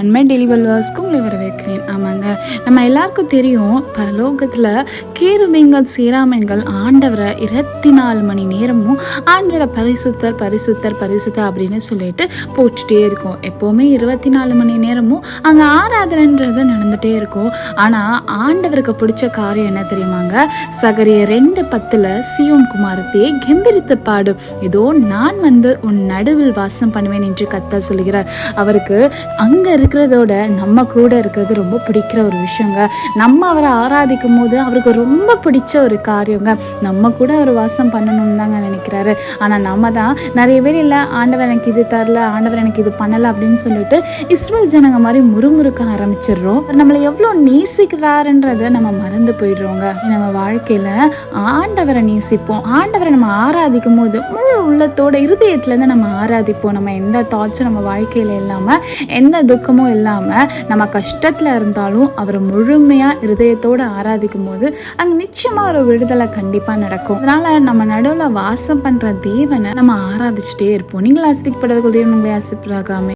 ஒன்மை உண்மை டெலிவல்வர்ஸ்க்கு உங்களை வரவேற்கிறேன். ஆமாங்க. நம்ம எல்லாருக்கும் தெரியும் பரலோகத்தில் கேருமீன்கள் சீராமீன்கள் ஆண்டவரை இருபத்தி நாலு மணி நேரமும் ஆண்டவரை பரிசுத்தர் பரிசுத்தர் பரிசுத்தர் அப்படின்னு சொல்லிட்டு போட்டுட்டே இருக்கும். எப்போவுமே இருபத்தி நாலு மணி நேரமும் அங்கே ஆராதனைன்றது நடந்துகிட்டே இருக்கும். ஆனால் ஆண்டவருக்கு பிடிச்ச காரியம் என்ன தெரியுமாங்க? சகரிய ரெண்டு பத்தில் சியோன் குமாரத்தையே கெம்பீரித்து பாடு. இதோ நான் வந்து உன் நடுவில் வாசம் பண்ணுவேன் என்று கத்த சொல்கிறார். அவருக்கு அங்கே இருக்கிறதோட நம்ம கூட இருக்கிறது ரொம்ப பிடிக்கிற ஒரு விஷயங்க. நம்ம அவரை ஆராதிக்கும் போது அவருக்கு ரொம்ப பிடிச்ச ஒரு காரியங்க. நம்ம கூட அவர் வாசம் பண்ணணும்னு தாங்க நினைக்கிறாரு. ஆனால் நம்ம தான் நிறைய பேர் இல்லை ஆண்டவர் எனக்கு இது தரல ஆண்டவர் எனக்கு இது பண்ணலை அப்படின்னு சொல்லிட்டு இஸ்ரேல் ஜனங்க மாதிரி முறுமுறுக்க ஆரம்பிச்சிடுறோம். நம்மளை எவ்வளோ நேசிக்கிறாருன்றதை நம்ம மறந்து போயிடுறோங்க. நம்ம வாழ்க்கையில் ஆண்டவரை நேசிப்போம். ஆண்டவரை நம்ம ஆராதிக்கும் போது முழு உள்ளத்தோட இருதயத்துலேருந்து நம்ம ஆராதிப்போம். நம்ம எந்த தாட்ஸும் நம்ம வாழ்க்கையில் இல்லாமல் எந்த துக்கமும் இல்லாமல் நம்ம கஷ்டத்தில் இருந்தாலும் அவரை முழுமையாக இருதயத்தோடு ஆராதிக்கும் போது அங்கே நிச்சயமாக ஒரு விடுதலை கண்டிப்பாக நடக்கும். அதனால் நம்ம நடுவில் வாசம் பண்ணுற தேவனை நம்ம ஆராதிச்சுட்டே இருப்போம். நீங்களும் ஆஸ்திக்கப்படவர்கள் தேவன் உங்களை ஆசிப்படாகாமல்